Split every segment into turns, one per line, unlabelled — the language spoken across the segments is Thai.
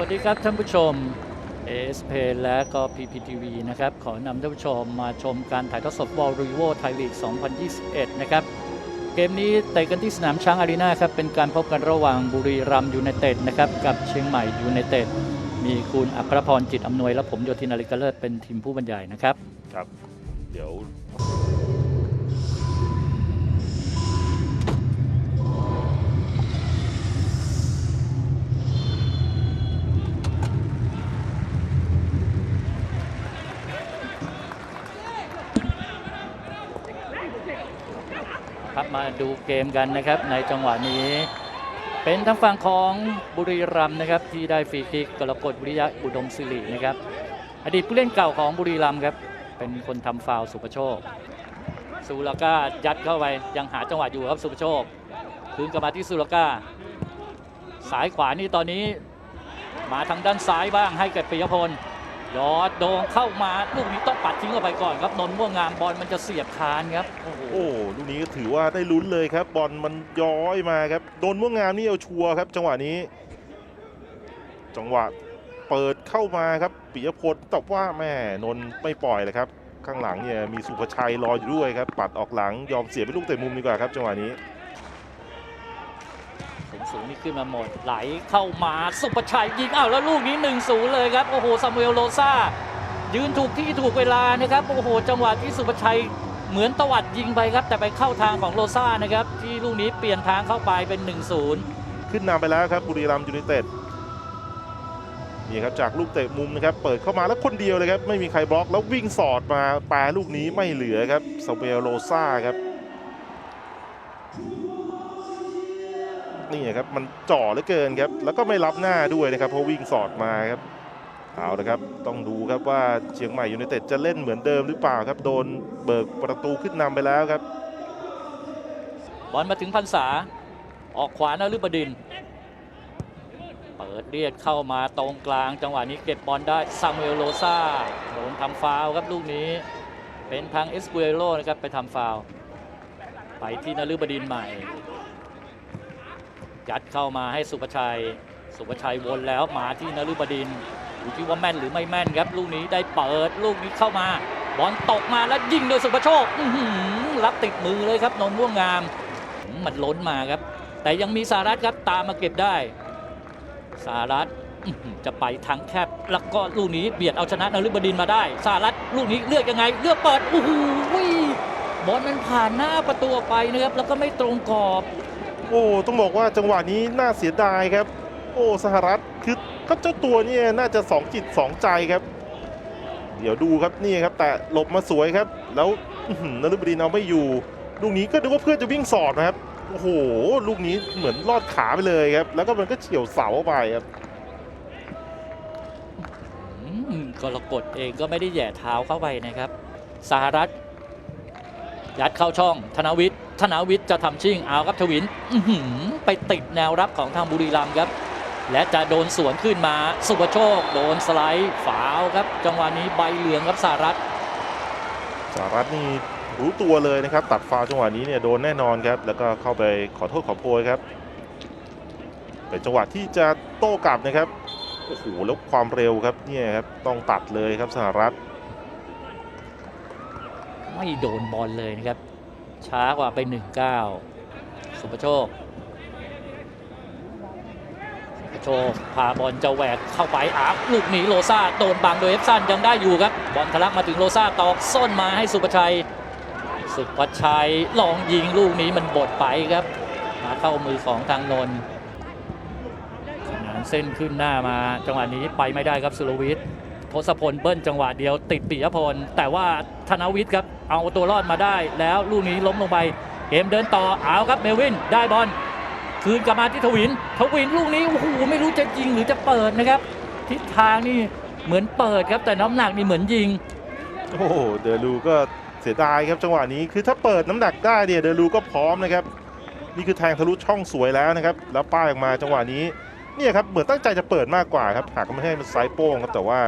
วัสดีครับท่านผู้ชม ASP และก็ PPTV นะครับ ขอนำท่านผู้ชมมาชมการถ่ายทอดสดบอลรีโวไทยลีก 2021 นะครับ เกมนี้เตะกันที่สนามช้างอารีนาครับ เป็นการพบกันระหว่างบุรีรัมย์ยูไนเต็ดนะครับ กับเชียงใหม่ยูไนเต็ด มีคุณอัครพรจิตอำนวย และผมโยธินาริกาเลิศเป็นทีมผู้บรรยายนะครับ
ครับ เดี๋ยว
มาดูเกมกันนะครับ ในจังหวะนี้ เป็นทางฝั่งของบุรีรัมย์นะครับ ที่ได้ฟรีคิกกรกฎวิริยะอุดมศิรินะครับ อดีตผู้เล่นเก่าของบุรีรัมย์ครับ เป็นคนทำฟาวสุประโชคสุรก้ายัดเข้าไปยังหาจังหวะอยู่ครับสุประโชคคืนกลับมาที่สุรก้าสายขวานี่ตอนนี้ มาทางด้านซ้ายบ้างให้กับปิยพล ยอดโดงเข้ามาลูกนี้ต้องปัดทิ้งออกไปก่อนครับนนท์ม่วงงามบอลมันจะเสียบคานครับโอ้โห
โอ้ลูกนี้ก็ถือว่าได้ลุ้นเลยครับ บอลมันย้อยมาครับโดนม่วงงามนี่เอาชัวร์ครับ จังหวะนี้ จังหวะเปิดเข้ามาครับปิยพลแต่ว่าแม่นนท์ไม่ปล่อยเลยครับ ข้างหลังเนี่ยมีสุภชัยรออยู่ด้วยครับ ปัดออกหลังยอมเสียไปลูกเตะมุมดีกว่าครับ จังหวะนี้
สูงนี่ขึ้นมาหมด ไหลเข้ามาสุประชัยยิงอ้าวแล้วลูกนี้1นศูนย์เลยครับโอ้โหซามูเอลโลซายืนถูกที่ถูกเวลานะครับโอ้โหจังหวะที่สุประชัยเหมือนตวัดยิงไปครับ แต่ไปเข้าทางของโลซานะครับที่ลูกนี้เปลี่ยนทางเข้าไปเป็น1นศูนย์
ขึ้นนำไปแล้วครับบุรีรัมย์ยูไนเต็ดนี่ครับจากลูกเตะมุมนะครับเปิดเข้ามาแล้วคนเดียวเลยครับไม่มีใครบล็อกแล้ววิ่งสอดมาแปรลูกนี้ไม่เหลือครับซาเบลโลซาครับ นี่ครับมันจ่อเหลือเกินครับแล้วก็ไม่รับหน้าด้วยนะครับเพราะวิ่งสอดมาครับเอาละครับต้องดูครับว่าเชียงใหม่ยูไนเต็ดจะเล่นเหมือนเดิมหรือเปล่าครับโดนเบิกประตูขึ้นนำไปแล้วครับ
บอลมาถึงพันษาออกขวานฤบดิน เปิดเรียกเข้ามาตรงกลางจังหวะนี้เก็บบอลได้ซามูเอลโลซาโดนทำฟาวครับลูกนี้ เป็นทางเอสเ u เ r โ o นะครับไปทำฟาวไปที่นฤบดินใหม่ ยัดเข้ามาให้สุภชัย สุภชัยวนแล้วมาที่นฤบดินอยู่ที่ว่าแม่นหรือไม่แม่นครับ ลูกนี้ได้เปิดลูกนี้เข้ามา บอลตกมาแล้วยิงโดยสุภโชครับติดมือเลยครับนนท์ม่วงงาม มันล้นมาครับ แต่ยังมีสารัตครับตามมาเก็บได้ สารัตจะไปทางแคบ แล้วก็ลูกนี้เบียดเอาชนะนฤบดินมาได้ สารัตลูกนี้เลือกยังไง เลือกเปิดโอ้โหบอลมันผ่านหน้าประตูไปนะครับแล้วก็ไม่ตรงกรอบ
โอ้ต้องบอกว่าจังหวะนี้น่าเสียดายครับ โอ้สหรัฐคือก็เจ้าตัวเนี่ยน่าจะสองจิตสองใจครับ เดี๋ยวดูครับนี่ครับ แต่หลบมาสวยครับ แล้วนฤบดินเอาไม่อยู่ลูกนี้ก็นึกว่าเพื่อนจะวิ่งสอดนะครับโอ้โหลูกนี้เหมือนลอดขาไปเลยครับ แล้วก็มันก็เฉียวเสาไปครับ
อืมกรกฎเองก็ไม่ได้แย่เท้าเข้าไปนะครับสหรัฐยัดเข้าช่องธนวิทย์ ธนวิทย์จะทำชิ่งเอาครับทวินอื้อหือไปติดแนวรับของทางบุรีรัมย์ครับ และจะโดนสวนขึ้นมา สุภโชค โดนสไลด์ฝาวครับ จังหวะนี้ใบเหลืองครับสหรัฐ
สหรัฐนี่รู้ตัวเลยนะครับ ตัดฟาวล์จังหวะนี้เนี่ยโดนแน่นอนครับ แล้วก็เข้าไปขอโทษขอโพยครับเป็นจังหวะที่จะโต้กลับนะครับโอ้โหแล้วความเร็วครับเนี่ยครับต้องตัดเลยครับสหรัฐ
ไม่โดนบอลเลยนะครับ ช้ากว่าไป1-9สุภโชคสุภโชคพาบอลจะแหวกเข้าไปอาบลูกหนีโลซาโดนบังโดยเอฟซันยังได้อยู่ครับ บอลทะลักมาถึงโลซาตอกส้นมาให้สุภชัย สุภชัยลองยิงลูกนี้มันบดไปครับ มาเข้ามือของทางนนท์ขนานเส้นขึ้นหน้ามา จังหวะนี้ไปไม่ได้ครับสุรวิทย์ ทศพลเบิ้ลจังหวะเดียวติดปิยพล แต่ว่าธนวิทย์ครับเอาตัวรอดมาได้ แล้วลูกนี้ล้มลงไป เกมเดินต่อเอาครับเมวินได้บอลคืนกลับมาที่ทวิน ทวินลูกนี้โอ้โหไม่รู้จะยิงหรือจะเปิดนะครับ ทิศทางนี่เหมือนเปิดครับแต่น้ำหนักนี่เหมือนยิง
โอ้โหเดลูก็เสียดายครับจังหวะนี้คือถ้าเปิดน้ำหนักได้เนี่ยเดลูก็พร้อมนะครับ นี่คือแทงทะลุช่องสวยแล้วนะครับ แล้วป้ายออกมาจังหวะนี้ เนี่ยครับเหมือนตั้งใจจะเปิดมากกว่าครับหากไม่ให้มันไซส์โป้งครับแต่ว่า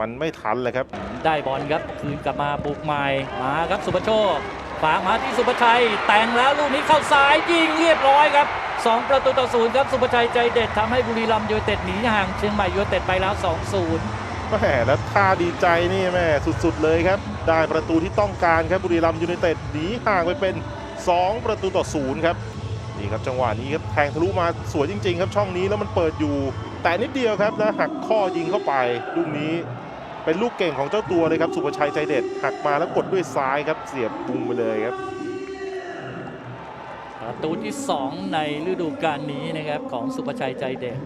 มันไม่ทันเลยครับ
ได้บอลครับคืนกลับมาบุกใหม่มาครับสุภโชคฝากมาที่สุภชัย แต่งแล้วลูกนี้เข้าซ้ายยิงเรียบร้อยครับ 2 ประตูต่อศูนย์ครับสุภชัยใจเด็ดทำให้บุรีรัมย์ยูไนเต็ดหนีห่างเชียงใหม่ยูไนเต็ดไปแล้ว 2-0
แหมแล้วท่าดีใจนี่แม่สุดๆเลยครับ ได้ประตูที่ต้องการครับบุรีรัมย์ยูไนเต็ดหนีห่างไปเป็น 2 ประตูต่อศูนย์ครับ นี่ครับจังหวะนี้ครับแทงทะลุมาสวยจริง ๆ ครับช่องนี้แล้วมันเปิดอยู่ แต่นิดเดียวครับแล้วหักข้อยิงเข้าไปลูกนี้เป็นลูกเก่งของเจ้าตัวเลยครับสุภชัยใจเด็ดหักมาแล้วกดด้วยซ้ายครับเสียบปุงไปเลยครับ
ประตูที่ 2 ในฤดูกาลนี้นะครับของสุภชัยใจเด็ด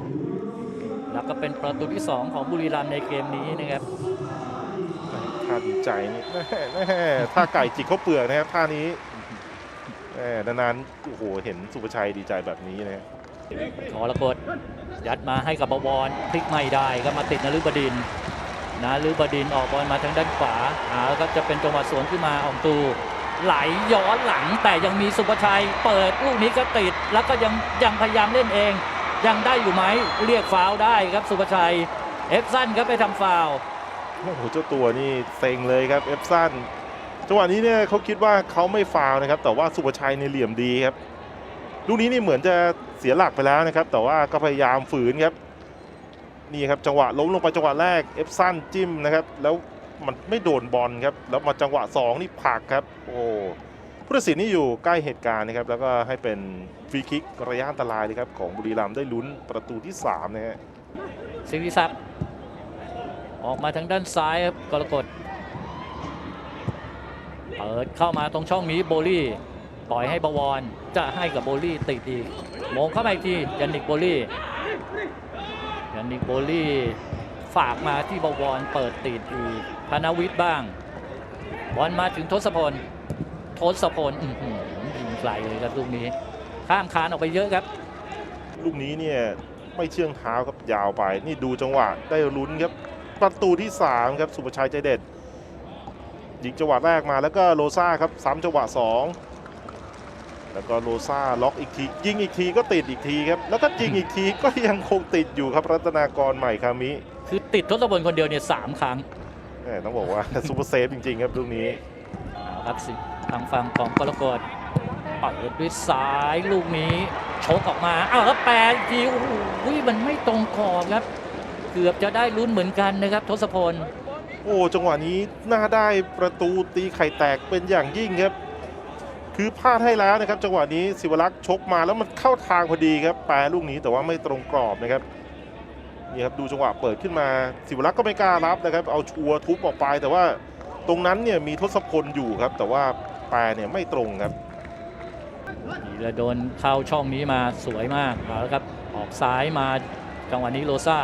แล้วก็เป็นประตูที่ 2 ของบุรีรัมย์ในเกมนี้นะครับ
ท่าดีใจนี่แม่แม่ท่าไก่จิกเขาวเปลือกนะครับท่านี้แม่ นานๆโอ้โหเห็นสุภชัยดีใจแบบนี้นะฮะ
กรกฎยัดมาให้กับบวรพลิกไม่ได้ก็มาติดนฤบดินทร์นฤบดินทร์ออกบอลมาทางด้านขวาหาแล้วก็จะเป็นจังหวะสวนขึ้นมาอองตู ไหลย้อนหลังแต่ยังมีสุภชัย เปิดลูกนี้ก็ติด แล้วก็ยังยังพยายามเล่นเอง ยังได้อยู่ไหมเรียกฟาวล์ได้ครับสุภชัย เอฟซันครับไปทำฟาวล์
โอ้โหเจ้าตัวนี่เซ็งเลยครับเอฟซัน จังหวะนี้เนี่ยเขาคิดว่าเขาไม่ฟาวนะครับ แต่ว่าสุภชัยในเหลี่ยมดีครับลูกนี้นี่เหมือนจะเสียหลักไปแล้วนะครับ แต่ว่าก็พยายามฝืนครับนี่ครับจังหวะล้มลงไปจังหวะแรกเอฟซันจิ้มนะครับแล้วมันไม่โดนบอลครับแล้วมาจังหวะสองนี่ผักครับโอ้ผู้ตัดสินนี่อยู่ใกล้เหตุการณ์นะครับแล้วก็ให้เป็นฟรีคิกระยะอันตรายเลยครับของบุรีรัมย์ได้ลุ้นประตูที่สามนะฮะ
สิริศักดิ์ออกมาทางด้านซ้ายครับกรกฎ เปิดเข้ามาตรงช่องนี้โบลี่ปล่อยให้บวรจะให้กับโบลี่ติดอีกมงเข้ามาอีกทียันนิกโบลี่ยันนิกโบลี่ฝากมาที่บวรเปิดติดอีกธนวิทย์บ้างบอลมาถึงทศพลทศพลอืยิงไกลเลยครับลูกนี้ข้ามคานออกไปเยอะครับ
ลูกนี้เนี่ยไม่เชื่องเท้าครับยาวไป นี่ดูจังหวะได้ลุ้นครับประตูที่ 3 ครับสุภชัยใจเด็ด ยิงจังหวะแรกมาแล้วก็โลซ่าครับซ้ำจังหวะ 2 แล้วก็โลซ่าล็อกอีกที ยิงอีกทีก็ติดอีกทีครับ แล้วก็ยิงอีกทีก็ยังคงติดอยู่ครับรัตนากรใหม่คามิ
คือติดทศพลคนเดียวเนี่ยสามครั้ง
แหม่ต้องบอกว่าซูเปอร์เซฟจริงๆครับลูกนี้
เอาครับสิทางฝั่งของกรกฎเปิดด้วยซ้ายลูกนี้ชกออกมาอ้าวแล้วแปลอีกทีโอ้โหมันไม่ตรงกรอบครับ เกือบจะได้ลุ้นเหมือนกันนะครับทศพล
โอ้จังหวะนี้น่าได้ประตูตีไข่แตกเป็นอย่างยิ่งครับ คือพลาดให้แล้วนะครับ จังหวะนี้ศิวรักษ์ชกมาแล้วมันเข้าทางพอดีครับแปรลูกนี้แต่ว่าไม่ตรงกรอบนะครับนี่ครับดูจังหวะเปิดขึ้นมาศิวรักษ์ก็ไม่กล้ารับนะครับเอาชัวร์ทุบออกไป แต่ว่าตรงนั้นเนี่ยมีทศพลอยู่ครับ แต่ว่าแปรเนี่ยไม่ตรงครับ
นี่แล้วโดนเข้าช่องนี้มาสวยมากเอาละครับออกซ้ายมาจังหวะนี้โลซ่า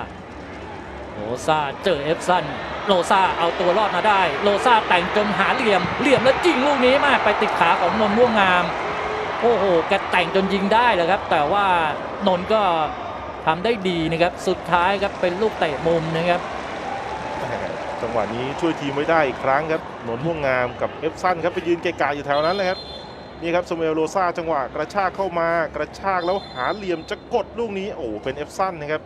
โลซาเจอเอฟซันโลซาเอาตัวรอดมาได้ โลซาแต่งจนหาเหลี่ยม เหลี่ยมแล้วยิงลูกนี้มากไปติดขาของนนท์ม่วงงาม โอ้โหแกแต่งจนยิงได้เลยครับ แต่ว่านนท์ก็ทำได้ดีนะครับ สุดท้ายครับเป็นลูกเตะมุมนะครับ
จังหวะนี้ช่วยทีมไว้ได้อีกครั้งครับหนนม่วงงามกับเอฟซันครับไปยืนเกะกะอยู่แถวนั้นเลยครับนี่ครับสมเอลโรซาจังหวะกระชากเข้ามากระชากแล้วหาเหลี่ยมจะกดลูกนี้โอ้เป็นเอฟซันนะครับ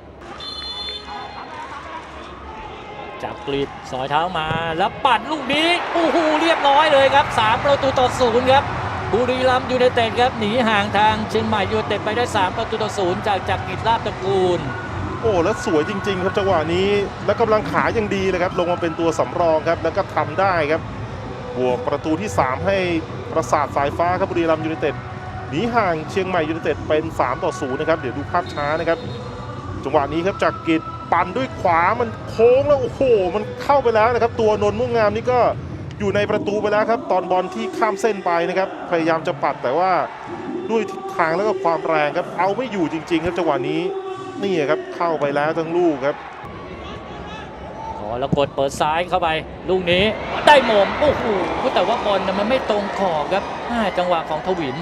จับกรีบสอยเท้ามาแล้วปัดลูกนี้โอ้โหเรียบร้อยเลยครับ 3 ประตูต่อศูนย์ครับบุรีรัมย์ยูไนเต็ดครับหนีห่างทางเชียงใหม่ยูไนเต็ดไปได้ 3 ประตูต่อศูนย์จากจักรกิจลาบตระกูล
โอ้แล้วสวยจริง ๆ ครับจังหวะนี้แล้วกำลังขายังดีเลยครับ ลงมาเป็นตัวสำรองครับแล้วก็ทำได้ครับบวกประตูที่ 3 ให้ประสาทสายฟ้าครับบุรีรัมย์ยูไนเต็ดหนีห่างเชียงใหม่ยูไนเต็ดเป็น 3 ต่อ0นะครับเดี๋ยวดูภาพช้านะครับจังหวะนี้ครับจากกิจ ปั่นด้วยขวามันโค้งแล้วโอ้โหมันเข้าไปแล้วนะครับ ตัวนนท์มุ่งงามนี่ก็อยู่ในประตูไปแล้วครับ ตอนบอลที่ข้ามเส้นไปนะครับ พยายามจะปัดแต่ว่าด้วยทิศทางแล้วก็ความแรงครับ เอาไม่อยู่จริง ๆ ครับจังหวะนี้นี่ครับเข้าไปแล้วทั้งลูกครับ
ขอแล้วกดเปิดซ้ายเข้าไป ลูกนี้ได้หมงโอ้โหแต่ว่าบอลน่มันไม่ตรงขอบครับอ่าจังหวะของทวิน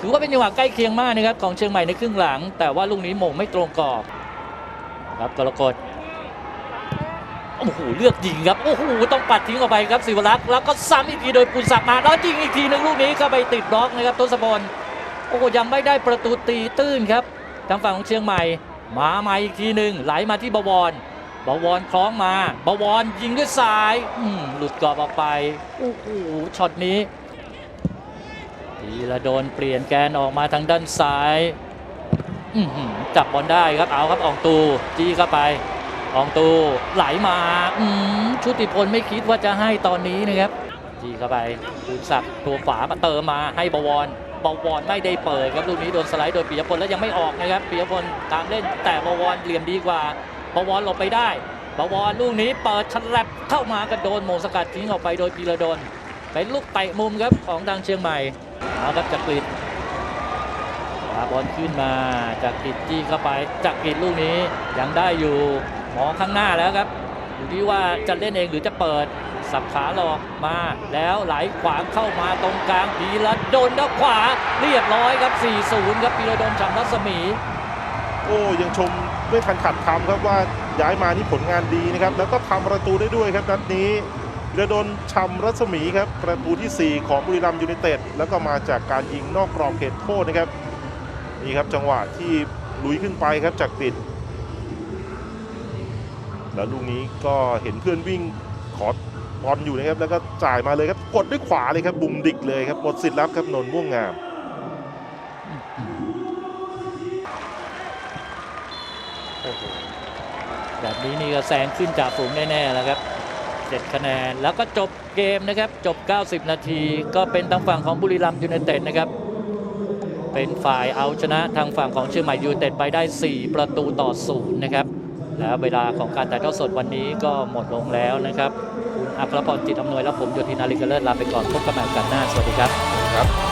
ถือว่าเป็นจังหวะใกล้เคียงมากนะครับของเชียงใหม่ในครึ่งหลัง แต่ว่าลูกนี้หมงไม่ตรงกรอบ ครับกรกฎโอ้โหเลือกยิงครับ โอ้โหต้องปัดทิ้งออกไปครับศิวรักษ์แล้วก็ซ้ำอีกทีโดยปุณศักดิ์มาแล้วยิงอีกทีหนึงลูกนี้เข้าไปติดบล็อกนะครับทศพลโอ้โหยังไม่ได้ประตูตีตื้นครับทางฝั่งของเชียงใหม่ มาใหม่อีกทีหนึ่งไหลมาที่บวรบวรคล้องมาบวรยิงด้วยซ้ายหลุดกรอบออกไปโอ้โหช็อตนี้พีระโดนเปลี่ยนแกนออกมาทางด้านซ้าย จับบอลได้ครับเอาครับอองตูจี้เข้าไปอองตูไหลมาอืชุติพลไม่คิดว่าจะให้ตอนนี้นะครับจี้เข้าไปคูณศักดิ์ตัวฝามาเติมมาให้บวรบวรไม่ได้เปิดครับลูกนี้โดนสไลด์โดยปิยพลแล้วยังไม่ออกนะครับปิยพลตามเล่นแต่บวรเหลี่ยมดีกว่าบวรหลบไปได้บวรลูกนี้เปิดฉลับเข้ามากระโดนโมงสกัดทิ้งออกไปโดยพีระดลเป็นลูกเตะมุมครับของทางเชียงใหม่เอาครับจักริด ขวาบอลขึ้นมาจักริดจี้เข้าไปจักริดลูกนี้ยังได้อยู่มองข้างหน้าแล้วครับอยู่ที่ว่าจะเล่นเองหรือจะเปิดสับขาหลอกมาแล้วไหลขวางเข้ามาตรงกลางพีระดนด้านขวาเรียบร้อยครับ 4-0 ครับพีระดนฉ่ำรัศมี
โอ้ยังชมไม่ทันขัดคำครับว่าย้ายมานี่ผลงานดีนะครับ แล้วก็ทำประตูได้ด้วยครับนัดนี้เรือดนชำรัศมีครับ ประตูทีสี่4 ของบุรีรัมย์ยูไนเต็ดแล้วก็มาจากการยิงนอกกรอบเขตโทษนะครับ นี่ครับจังหวะที่ลุยขึ้นไปครับจากปิด แล้วลูกนี้ก็เห็นเพื่อนวิ่งขอบอลอยู่นะครับ แล้วก็จ่ายมาเลยครับกดด้วยขวาเลยครับ บุมดิกเลยครับหมดสิทธิ์รับครับนนท์ม่วงงาม
แบบนี้นี่ก็แซงขึ้นจากฝูงแน่ๆแล้วครับ7คะแนนแล้วก็จบเกมนะครับ จบ 90 นาที ก็เป็นทางฝั่งของบุรีรัมย์ยูไนเต็ดนะครับ เป็นฝ่ายเอาชนะทางฝั่งของเชียงใหม่ยูเต็ดไปได้ 4 ประตูต่อศูนย์นะครับ แล้วเวลาของการถ่ายทอดสดวันนี้ก็หมดลงแล้วนะครับ คุณอัครพรจิตอำนวยและผมโยธินาลิกเลิศลาไปก่อนพบกันใหม่กันหน้า สวัสดีครับ
ครับ